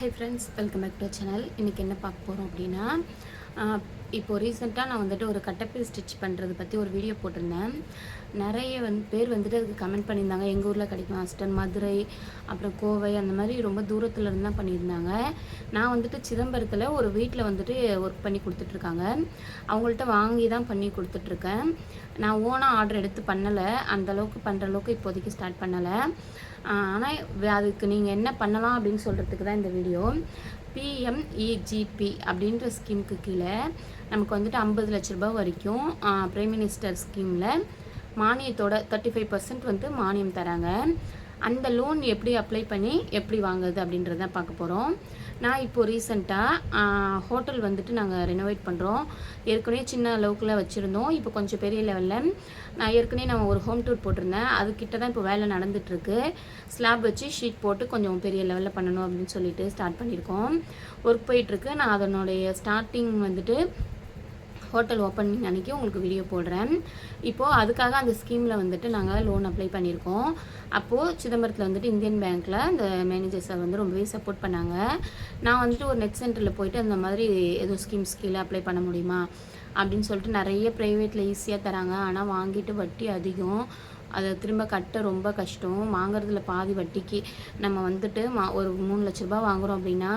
Hey friends welcome back to channel இன்றைக்கி என்ன பார்க்க போகிறோம் அப்படின்னா இப்போ ரீசெண்டாக நான் வந்துட்டு ஒரு கட்டப்பில் ஸ்டிச் பண்ணுறது பற்றி ஒரு வீடியோ போட்டிருந்தேன். நிறைய வந்து பேர் வந்துட்டு அதுக்கு கமெண்ட் பண்ணியிருந்தாங்க. எங்கள் ஊரில் கிடைக்கும் அஸ்டன் மதுரை அப்புறம் கோவை அந்த மாதிரி ரொம்ப தூரத்தில் இருந்து தான் பண்ணியிருந்தாங்க. நான் வந்துட்டு சிதம்பரத்தில் ஒரு வீட்டில் வந்துட்டு ஒர்க் பண்ணி கொடுத்துட்ருக்காங்க. அவங்கள்ட்ட வாங்கி தான் பண்ணி கொடுத்துட்ருக்கேன். நான் ஓனாக ஆர்டர் எடுத்து பண்ணலை. அந்தளவுக்கு பண்ணுற அளவுக்கு இப்போதைக்கு ஸ்டார்ட் பண்ணலை. ஆனால் அதுக்கு நீங்கள் என்ன பண்ணலாம் அப்படின்னு சொல்கிறதுக்கு தான் இந்த வீடியோ. பிஎம்இஜிபி அப்படின்ற ஸ்கீமுக்கு கீழே நமக்கு வந்துட்டு ஐம்பது லட்ச ரூபாய் வரைக்கும் பிரைம் மினிஸ்டர் ஸ்கீமில் மானியத்தோட தேர்ட்டி ஃபைவ் பர்சன்ட் வந்து மானியம் தராங்க. அந்த லோன் எப்படி அப்ளை பண்ணி எப்படி வாங்குறது அப்படின்றத பார்க்க போகிறோம் நான் இப்போ ரீசெண்டாக ஹோட்டல் வந்துட்டு நாங்கள் ரெனோவேட் பண்ணுறோம் ஏற்கனவே சின்ன அளவுக்குள்ள வச்சுருந்தோம். இப்போ கொஞ்சம் பெரிய லெவலில் நான் ஏற்கனவே நான் ஒரு ஹோம் டூர் போட்டிருந்தேன். அதுக்கிட்ட தான் இப்போ வேலை நடந்துகிட்ருக்கு ஸ்லாப் வச்சு ஷீட் போட்டு கொஞ்சம் பெரிய லெவலில் பண்ணணும் அப்படின்னு சொல்லிட்டு ஸ்டார்ட் பண்ணியிருக்கோம். ஒர்க் போயிட்டுருக்கு. நான் அதனுடைய ஸ்டார்டிங் வந்துட்டு ஹோட்டல் ஓப்பனிங் அன்றைக்கி உங்களுக்கு வீடியோ போடுறேன். இப்போது அதுக்காக அந்த ஸ்கீமில் வந்துட்டு நாங்கள் லோன் அப்ளை பண்ணியிருக்கோம். அப்போது சிதம்பரத்தில் வந்துட்டு இந்தியன் பேங்க்கில் அந்த மேனேஜர் சார் வந்து ரொம்பவே சப்போர்ட் பண்ணாங்க. நான் வந்துட்டு ஒரு நெட் சென்டரில் போயிட்டு அந்த மாதிரி எதுவும் ஸ்கீம்ஸ் கீழே அப்ளை பண்ண முடியுமா? அப்படின்னு சொல்லிட்டு நிறைய ப்ரைவேட்டில் ஈஸியாக தராங்க. ஆனால் வாங்கிட்டு வட்டி அதிகம். அதை திரும்ப கட்ட ரொம்ப கஷ்டம். வாங்குறதுல பாதி வட்டிக்கு நம்ம வந்துட்டு மா ஒரு மூணு லட்ச ரூபா வாங்குகிறோம் அப்படின்னா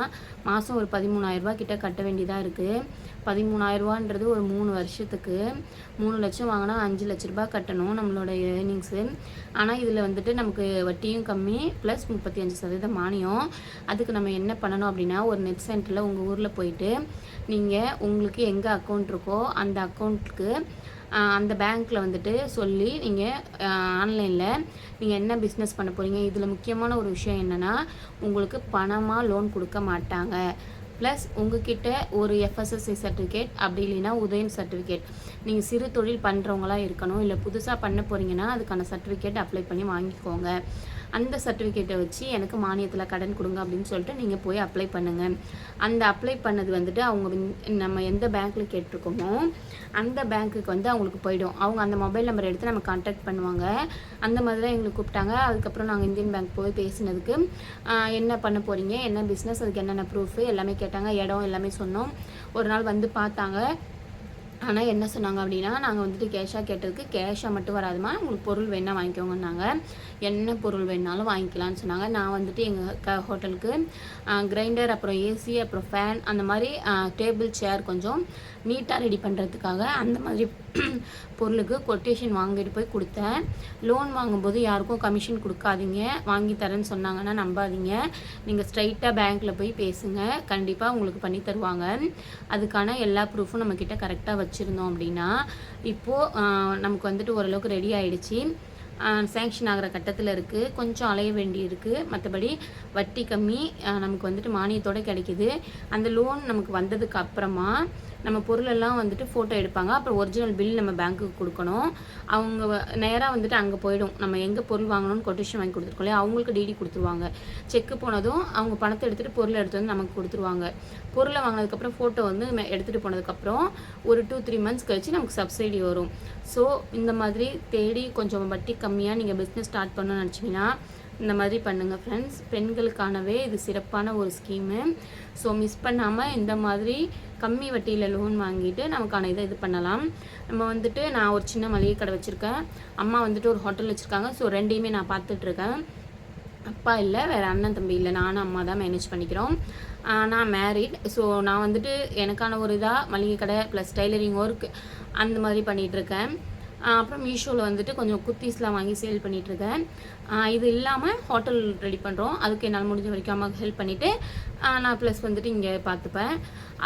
மாதம் ஒரு பதிமூணாயிரரூபா கிட்ட கட்ட வேண்டியதாக இருக்குது பதிமூணாயிரரூபான்றது ஒரு மூணு வருஷத்துக்கு. மூணு லட்சம் வாங்கினா அஞ்சு லட்ச ரூபா கட்டணும் நம்மளோட ஏர்னிங்ஸு ஆனால் இதில் வந்துட்டு நமக்கு வட்டியும் கம்மி ப்ளஸ் முப்பத்தி அஞ்சு சதவீதம் மானியம். அதுக்கு நம்ம என்ன பண்ணணும் அப்படின்னா ஒரு நெட் சென்டரில் உங்கள் ஊரில் போயிட்டு நீங்கள் உங்களுக்கு எங்கே அக்கௌண்ட் இருக்கோ அந்த அக்கௌண்ட்டுக்கு அந்த பேங்க்கில் வந்துட்டு சொல்லி நீங்கள் ஆன்லைனில் நீங்கள் என்ன பிஸ்னஸ் பண்ண போகிறீங்க இதில் முக்கியமான ஒரு விஷயம் என்னென்னா உங்களுக்கு பணமாக லோன் கொடுக்க மாட்டாங்க. ப்ளஸ் உங்ககிட்ட ஒரு எஃப்எஸ்எஸ்சி சர்டிஃபிகேட் அப்படி இல்லைன்னா உதயம் சர்டிஃபிகேட் நீங்கள் சிறு தொழில் பண்ணுறவங்களாக இருக்கணும். இல்லை புதுசாக பண்ண போகிறீங்கன்னா அதுக்கான சர்டிஃபிகேட் அப்ளை பண்ணி வாங்கிக்கோங்க. அந்த சர்டிஃபிகேட்டை வச்சு எனக்கு மானியத்தில் கடன் கொடுங்க அப்படின்னு சொல்லிட்டு நீங்கள் போய் அப்ளை பண்ணுங்கள் அந்த அப்ளை பண்ணது வந்துட்டு அவங்க நம்ம எந்த பேங்க்கில் கேட்டிருக்கோமோ அந்த பேங்க்குக்கு வந்து அவங்களுக்கு போயிடும். அவங்க அந்த மொபைல் நம்பர் எடுத்து நம்ம கான்டாக்ட் பண்ணுவாங்க. அந்த மாதிரி தான் எங்களுக்கு கூப்பிட்டாங்க. அதுக்கப்புறம் நாங்கள் இந்தியன் பேங்க் போய் பேசினதுக்கு என்ன பண்ண போகிறீங்க என்ன பிஸ்னஸ் அதுக்கு என்னென்ன ப்ரூஃபு எல்லாமே கேட்டாங்க. இடம் எல்லாமே சொன்னோம். ஒரு நாள் வந்து பார்த்தாங்க. ஆனால் என்ன சொன்னாங்க அப்படின்னா நாங்கள் வந்துட்டு கேஷாக கேட்டதுக்கு கேஷாக மட்டும் வராதுமா உங்களுக்கு பொருள் வேணால் வாங்கிக்கோங்கன்னாங்க. என்ன பொருள் வேணாலும் வாங்கிக்கலாம்னு சொன்னாங்க. நான் வந்துட்டு எங்கள் க ஹோட்டலுக்கு கிரைண்டர் அப்புறம் ஏசி அப்புறம் ஃபேன் அந்த மாதிரி டேபிள் சேர் கொஞ்சம் நீட்டாக ரெடி பண்ணுறதுக்காக அந்த மாதிரி பொருளுக்கு கொட்டேஷன் வாங்கிட்டு போய் கொடுத்தேன். லோன் வாங்கும்போது யாருக்கும் கமிஷன் கொடுக்காதீங்க. வாங்கி தரேன்னு சொன்னாங்கன்னா நம்பாதீங்க. நீங்கள் ஸ்ட்ரைட்டாக பேங்க்கில் போய் பேசுங்க. கண்டிப்பாக உங்களுக்கு பண்ணி தருவாங்க. அதுக்கான எல்லா ப்ரூஃபும் நம்மக்கிட்ட கரெக்டாக வச்சு வச்சுருந்தோம் அப்படின்னா இப்போது நமக்கு வந்துட்டு ஓரளவுக்கு ரெடி ஆகிடுச்சி சேங்ஷன் ஆகிற கட்டத்தில் இருக்குது கொஞ்சம் அலைய வேண்டி இருக்குது மற்றபடி வட்டி கம்மி நமக்கு வந்துட்டு மானியத்தோடு கிடைக்கிது. அந்த லோன் நமக்கு வந்ததுக்கு அப்புறமா நம்ம பொருளெல்லாம் வந்துட்டு ஃபோட்டோ எடுப்பாங்க. அப்புறம் ஒரிஜினல் பில் நம்ம பேங்க்குக்கு கொடுக்கணும். அவங்க நேராக வந்துட்டு அங்கே போயிடும். நம்ம எங்கே பொருள் வாங்கணும்னு கொட்டேஷன் வாங்கி கொடுத்துருக்கோம் அவங்களுக்கு டிடி கொடுத்துருவாங்க. செக்கு போனதும் அவங்க பணத்தை எடுத்துகிட்டு பொருளை எடுத்து வந்து நமக்கு கொடுத்துருவாங்க. பொருளை வாங்கினதுக்கப்புறம் ஃபோட்டோ வந்து எடுத்துகிட்டு போனதுக்கப்புறம் ஒரு டூ த்ரீ மந்த்ஸ் கழிச்சு நமக்கு சப்சிடி வரும். ஸோ இந்த மாதிரி தேடி கொஞ்சம் வட்டி கம்மியாக நீங்கள் பிஸ்னஸ் ஸ்டார்ட் பண்ணணும்னு நினச்சிங்கன்னா இந்த மாதிரி பண்ணுங்கள் ஃப்ரெண்ட்ஸ் பெண்களுக்கானவே இது சிறப்பான ஒரு ஸ்கீமு ஸோ மிஸ் பண்ணாமல் இந்த மாதிரி கம்மி வட்டியில் லோன் வாங்கிட்டு நமக்கான இதை இது பண்ணலாம். நம்ம வந்துட்டு நான் ஒரு சின்ன மளிகை கடை வச்சுருக்கேன். அம்மா வந்துட்டு ஒரு ஹோட்டல் வச்சுருக்காங்க. ஸோ ரெண்டையுமே நான் பார்த்துட்ருக்கேன் அப்பா இல்லை வேறு அண்ணன் தம்பி இல்லை. நானும் அம்மா தான் மேனேஜ் பண்ணிக்கிறோம். நான் மேரிட் ஸோ நான் வந்துட்டு எனக்கான ஒரு இதாக மளிகை கடை ப்ளஸ் டைலரிங் ஒர்க் அந்த மாதிரி பண்ணிகிட்ருக்கேன் அப்புறம் மீஷோவில் வந்துட்டு கொஞ்சம் குர்த்திஸ்லாம் வாங்கி சேல் பண்ணிகிட்ருக்கேன் இது இல்லாமல் ஹோட்டல் ரெடி பண்ணுறோம் அதுக்கு என்னால் முடிஞ்ச வரைக்கும் அம்மாவுக்கு ஹெல்ப் பண்ணிவிட்டு நான் ப்ளஸ் வந்துட்டு இங்கே பார்த்துப்பேன்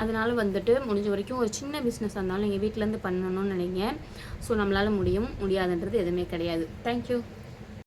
அதனால் வந்துட்டு முடிஞ்ச வரைக்கும் ஒரு சின்ன பிஸ்னஸ் இருந்தாலும் எங்கள் வீட்டிலேருந்து பண்ணணும்னு நினைங்க. ஸோ நம்மளால் முடியும். முடியாதுன்றது எதுவுமே கிடையாது. தேங்க்யூ